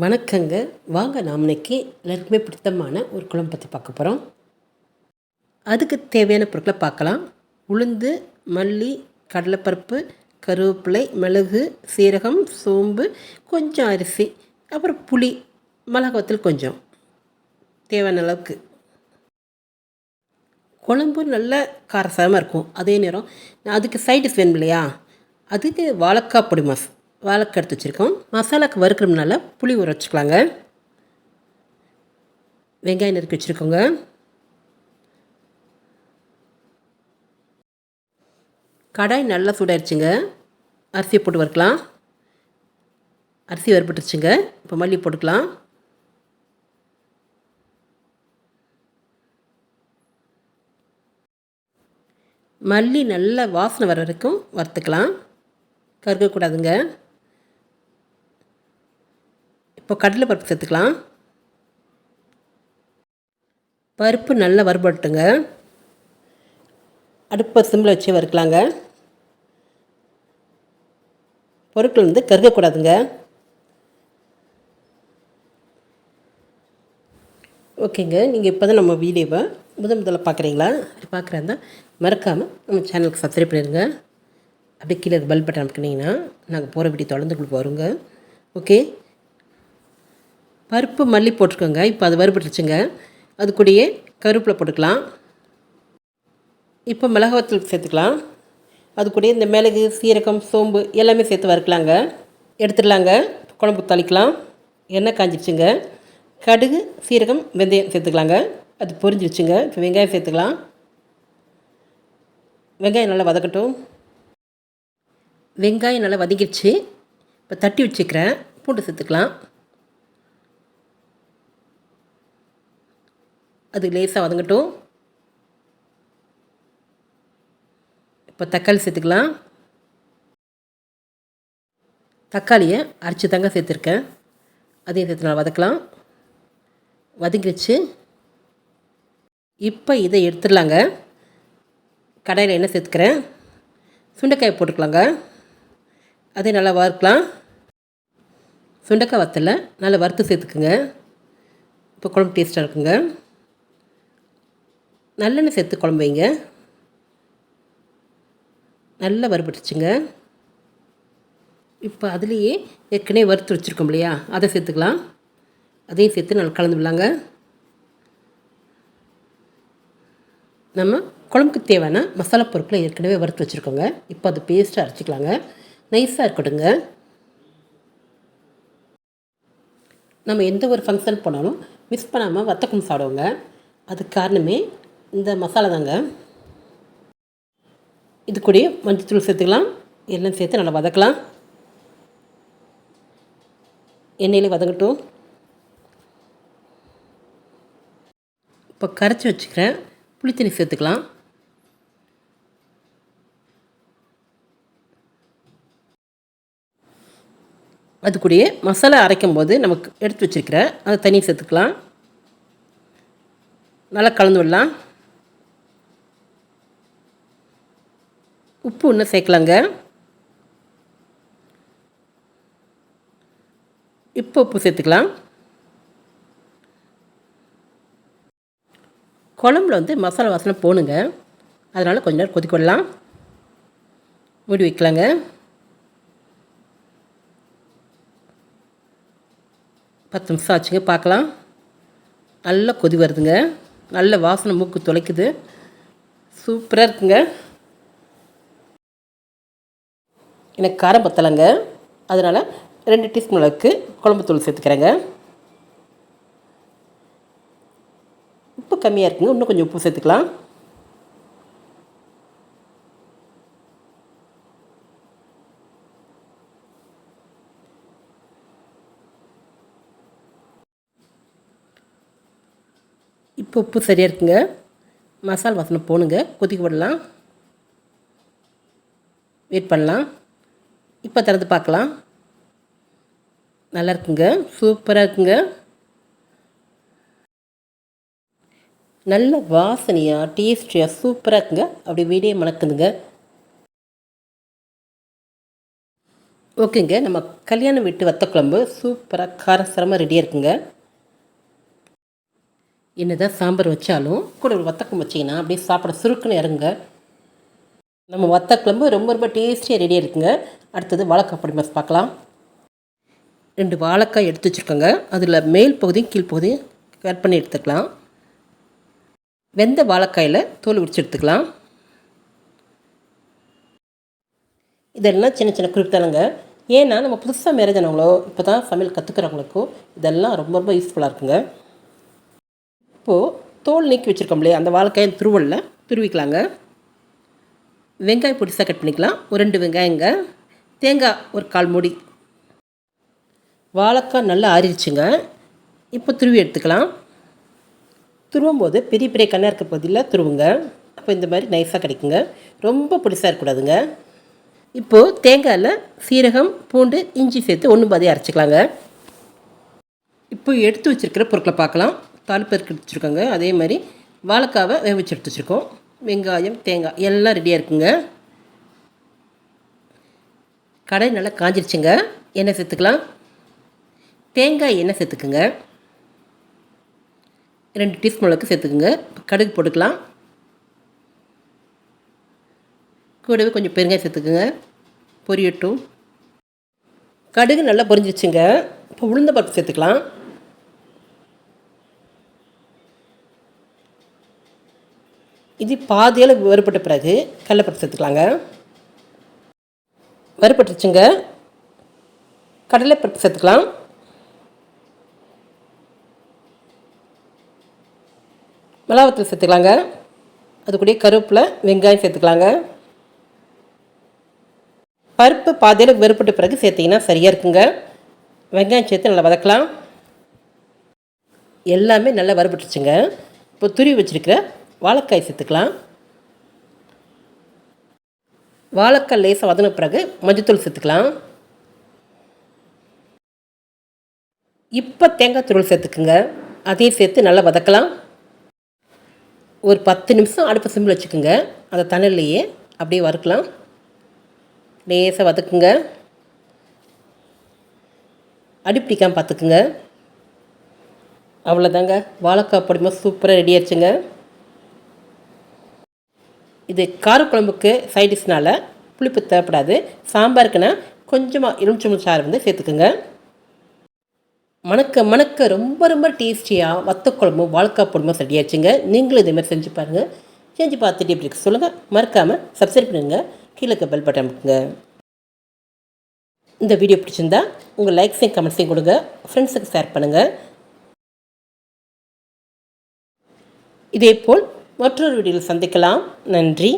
வணக்கங்க. வாங்க நாம் இன்னைக்கு எல்லாருக்குமே பிடித்தமான ஒரு குழம்பு பற்றி பார்க்க போகிறோம் அதுக்கு தேவையான பொருட்களை பார்க்கலாம். உளுந்து மல்லி கடலைப்பருப்பு கருவேப்பிலை மிளகு சீரகம் சோம்பு கொஞ்சம் அரிசி அப்புறம் புளி மிளகாத்தூள் கொஞ்சம். தேவையான அளவுக்கு. குழம்பு நல்ல காரசாரமாக இருக்கும். அதே நேரம் நான் அதுக்கு சைடிஷ் வேணும் இல்லையா அதுக்கு வாழைக்காய் பொடி மாசம் வாழைக்கு எடுத்து வச்சுருக்கோம். மசாலாக்கு வறுக்கிறதுனால புளி ஊற வச்சுக்கலாங்க. வெங்காயம் நறுக்கி வச்சுருக்கோங்க. கடாய் நல்லா சூடாயிருச்சுங்க. அரிசியை போட்டு வறுக்கலாம். அரிசி வறுபட்டுருச்சுங்க. இப்போ மல்லி போட்டுக்கலாம். மல்லி நல்ல வாசனை வர வரைக்கும் வறுத்துக்கலாம். கருக்கக்கூடாதுங்க இப்போ கடலை பருப்பு சேர்த்துக்கலாம். பருப்பு நல்லா வறுபட்டுங்க அடுப்பை சிம்மில் வச்சு வறுக்கலாங்க. பொருட்கள் வந்து கருகக்கூடாதுங்க. ஓகேங்க நீங்கள் இப்போ தான் நம்ம வீடியோவை முதல் முதல்ல பார்க்குறீங்களா? அப்படி பார்க்குறாருந்தா மறக்காமல் நம்ம சேனலுக்கு சப்ஸ்கிரைப் பண்ணிடுங்க. அப்படியே கீழே பல் பட்டன் அமைக்கினீங்கன்னா நாங்கள் போகிற வீடியோ தொடர்ந்து உங்களுக்கு வருங்க. ஓகே? பருப்பு மல்லி போட்டிருக்கோங்க. இப்போ அது வறுபட்டுருச்சுங்க. அது கூடயே கருவேப்பிலை போட்டுக்கலாம். இப்போ மிளகாத்தூள் சேர்த்துக்கலாம். அது கூட இந்த மிளகு சீரகம் சோம்பு எல்லாமே சேர்த்து வறுக்கலாங்க. எடுத்துடலாங்க. குழம்பு தாளிக்கலாம். எண்ணெய் காஞ்சிடுச்சுங்க கடுகு சீரகம் வெந்தயம் சேர்த்துக்கலாங்க. அது பொரிஞ்சிருச்சுங்க. இப்போ வெங்காயம் சேர்த்துக்கலாம். வெங்காயம் நல்லா வதக்கட்டும். வெங்காயம் நல்லா வதங்கிடுச்சு இப்போ தட்டி வச்சுக்கிறேன். பூண்டு சேர்த்துக்கலாம். அது லேசாக வதங்கட்டும். இப்போ தக்காளி சேர்த்துக்கலாம். தக்காளியை அரைச்சி தாங்க சேர்த்துருக்கேன். அதையும் சேர்த்து நல்லா வதக்கலாம். வதங்கிடுச்சு இப்போ இதை எடுத்துடலாங்க. கடையில் எண்ணெய் சேர்த்துக்கிறேன். சுண்டைக்காய் போட்டுக்கலாங்க. அதே நல்லா வறுக்கலாம். சுண்டைக்காய் வத்தலை நல்லா வறுத்து சேர்த்துக்குங்க. இப்போ குழம்பு டேஸ்ட்டாக இருக்குங்க. நல்லெண்ணெய் சேர்த்து குழம்பு வைங்க. நல்லா வறுபட்டுச்சுங்க இப்போ அதுலேயே ஏற்கனவே வறுத்து வச்சுருக்கோம் இல்லையா? அதை சேர்த்துக்கலாம். அதையும் சேர்த்து நல்லா கலந்து விடலாங்க. நம்ம குழம்புக்கு தேவையான மசாலா பொருட்களை ஏற்கனவே வறுத்து வச்சுருக்கோங்க. இப்போ அது பேஸ்ட்டாக அரைச்சிக்கலாங்க. நைஸாக இருக்கட்டுங்க நம்ம எந்த ஒரு ஃபங்க்ஷன் போனாலும் மிஸ் பண்ணாமல் வத்தக்கம் சாப்பிடுவோங்க. அதுக்கு காரணமே இந்த மசாலா தாங்க. இது கூடயே மஞ்சத்தூள் சேர்த்துக்கலாம். எல்லாம் சேர்த்து நல்லா வதக்கலாம். எண்ணெயில் வதங்கட்டும். இப்போ கரைச்சி வச்சுக்கிறேன் புளித்தண்ணி சேர்த்துக்கலாம். அது கூடயே மசாலா அரைக்கும் போது நமக்கு எடுத்து வச்சுருக்கிற அதை தண்ணி சேர்த்துக்கலாம். நல்லா கலந்து விடலாம். உப்பு இன்னும் சேர்க்கலாங்க. இப்போ உப்பு சேர்த்துக்கலாம். குழம்புல வந்து மசாலா வாசனை போகணுங்க அதனால் கொஞ்ச நேரம் கொதிக்க விடலாம். மூடி வைக்கலாங்க. பத்து நிமிஷம் ஆச்சுங்க பார்க்கலாம். நல்லா கொதி வருதுங்க. நல்ல வாசனை மூக்கு துளைக்குது சூப்பராக இருக்குங்க. எனக்கு காரம் பத்தலைங்க. அதனால் ரெண்டு டீஸ்பூன் அளவுக்கு குழம்பு தூள் சேர்த்துக்கிறேங்க. உப்பு கம்மியாக இருக்குங்க. இன்னும் கொஞ்சம் உப்பு சேர்த்துக்கலாம். இப்போ உப்பு சரியாக இருக்குங்க. மசால் வாசனை போகணுங்க கொதிக்க விடலாம். வெயிட் பண்ணலாம். இப்போ திறந்து பார்க்கலாம். நல்லா இருக்குங்க. சூப்பராக இருக்குங்க. நல்ல வாசனையாக டேஸ்டியாக சூப்பராக இருக்குங்க. அப்படி வீடியோ மணக்குதுங்க. ஓகேங்க. நம்ம கல்யாண வீட்டு வத்த குழம்பு சூப்பராக காரசாரமாக ரெடியாக இருக்குங்க. என்னதான் சாம்பார் வச்சாலும் கூட ஒரு வத்தக்குழம்பு வச்சிங்கன்னா அப்படியே சாப்பிட சுருக்குன்னு இறங்குங்க. நம்ம வத்தக்குழம்பு ரொம்ப ரொம்ப டேஸ்டியாக ரெடியாக இருக்குங்க. அடுத்தது வாழைக்காய் பொடி மாஸ் பார்க்கலாம். ரெண்டு வாழைக்காய் எடுத்து வச்சுருக்கோங்க. அதில் மேல் பகுதியும் கீழ் பகுதியும் கட் பண்ணி எடுத்துக்கலாம். வெந்த வாழைக்காயில் தோல் உரிச்சு எடுத்துக்கலாம். இதெல்லாம் சின்ன சின்ன குறிப்பு ஏன்னா நம்ம புதுசாக மேரேஜ் ஆனவங்களோ இப்போ தான் சமையல் கற்றுக்கிறவங்களுக்கோ இதெல்லாம் ரொம்ப ரொம்ப யூஸ்ஃபுல்லாக இருக்குங்க. இப்போது தோல் நீக்கி வச்சுருக்கோம் இல்லையா அந்த வாழைக்காயை துருவலில் துருவிக்கலாங்க. வெங்காயம் பொடிசாக கட் பண்ணிக்கலாம். ஒரு ரெண்டு வெங்காயங்க. தேங்காய் ஒரு கால் மூடி. வாழைக்காய் நல்லா ஆறிடுச்சுங்க. இப்போ துருவி எடுத்துக்கலாம். துருவும் போது பெரிய பெரிய கண்ணாக இருக்க பகுதியில் துருவுங்க. அப்போ இந்த மாதிரி நைஸாக கிடைக்குங்க. ரொம்ப பொடிசாக இருக்கக்கூடாதுங்க. இப்போது தேங்காயில் சீரகம் பூண்டு இஞ்சி சேர்த்து ஒன்று பாதி அரைச்சிக்கலாங்க. இப்போ எடுத்து வச்சுருக்கிற பொருட்களை பார்க்கலாம். தாளிப்பருக்கு எடுத்து வச்சுருக்கோங்க. அதே மாதிரி வாழைக்காவை வேக வச்சு எடுத்து வச்சுருக்கோம். வெங்காயம் தேங்காய் எல்லாம் ரெடியாக இருக்குங்க. கடை நல்லா காஞ்சிருச்சுங்க. எண்ணெய் சேர்த்துக்கலாம். தேங்காய் எண்ணெய் சேர்த்துக்குங்க. ரெண்டு டீஸ்பூன் அளவுக்கு சேர்த்துக்குங்க. கடுகு போட்டுக்கலாம். கூடவே கொஞ்சம் பெருங்காயம் சேர்த்துக்குங்க. பொரியட்டும். கடுகு நல்லா பொரிஞ்சிச்சுங்க இப்போ உளுந்த பருப்பு சேர்த்துக்கலாம். இது பாதியில் வறுபட்ட பிறகு கடலைப்பருப்பு சேர்த்துக்கலாங்க. வறுபட்டுருச்சுங்க. கடலைப்பருப்பு சேர்த்துக்கலாம். மிளகாத்தூள் சேர்த்துக்கலாங்க. அது கூட கருவேப்பில் வெங்காயம் சேர்த்துக்கலாங்க. பருப்பு பாதியில் வெறுப்பட்ட பிறகு சேர்த்திங்கன்னா சரியாக இருக்குங்க. வெங்காயம் சேர்த்து நல்லா வதக்கலாம். எல்லாமே நல்லா வறுபட்டுருச்சுங்க. இப்போ துருவி வச்சுருக்கிற வாழைக்காய் சேர்த்துக்கலாம். வாழைக்காய் லேசாக வதன பிறகு மஞ்சத்தூள் சேர்த்துக்கலாம். இப்போ தேங்காய் துருள் சேர்த்துக்குங்க. அதையும் சேர்த்து நல்லா வதக்கலாம். ஒரு பத்து நிமிஷம் அடுப்பு சிம்பிள் வச்சுக்கோங்க. அந்த தண்ணிலேயே அப்படியே வறுக்கலாம். லேசாக வதக்குங்க. அடிப்பிடிக்காமல் பார்த்துக்குங்க. அவ்வளோதாங்க வாழைக்காய் பொடிமா சூப்பராக ரெடி ஆச்சுங்க இது காரக்குழம்புக்கு சைட் டிஷ்னால் புளிப்பு தேவைப்படாது. சாம்பாருக்குன்னா கொஞ்சமாக எலுமிச்சம்பழம் சாறு வந்து சேர்த்துக்குங்க. மணக்க மணக்க ரொம்ப ரொம்ப டேஸ்டியாக வத்தக்குழம்பு வாழ்க்கா வாழைக்காய் சரியாச்சுங்க நீங்களும் இதேமாதிரி செஞ்சு பாருங்கள் செஞ்சு பார்த்துட்டு எப்படி இருக்கு சொல்லுங்கள் மறக்காமல் சப்ஸ்கிரைப் பண்ணுங்கள் கீழே பெல் பட்டன் கொடுங்க இந்த வீடியோ பிடிச்சிருந்தா உங்கள் லைக்ஸையும் கமெண்ட்ஸையும் கொடுங்க. ஃப்ரெண்ட்ஸுக்கு ஷேர் பண்ணுங்கள் இதேபோல் மற்றொரு வீடியோவில் சந்திக்கலாம். நன்றி.